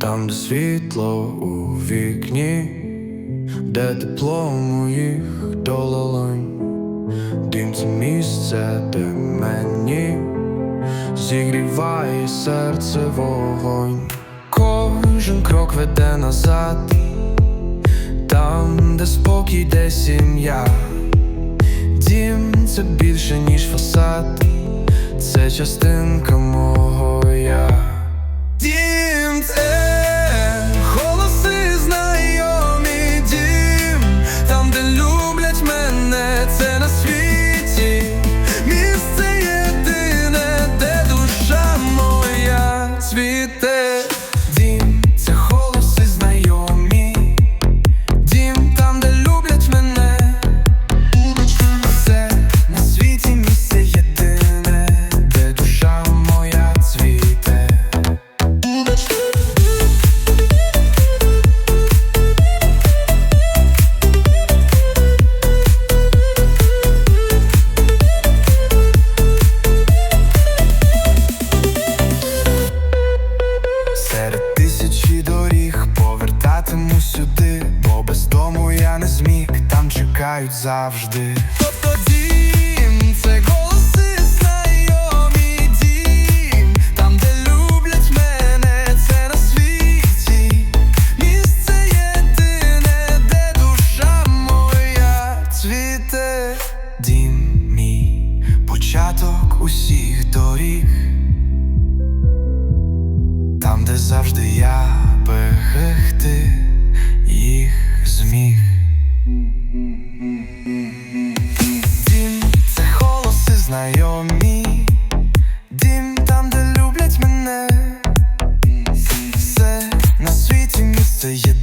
Там, де світло у вікні, де тепло моїх долонь, Дім це місце, де мені зігріває серце вогонь. Кожен крок веде назад, там, де спокій, де сім'я. Дім це більше, ніж фасад, це частинка мого я. Дім це Дім мій, початок усіх доріг. Там, де завжди я берегти їх зміг. Там, де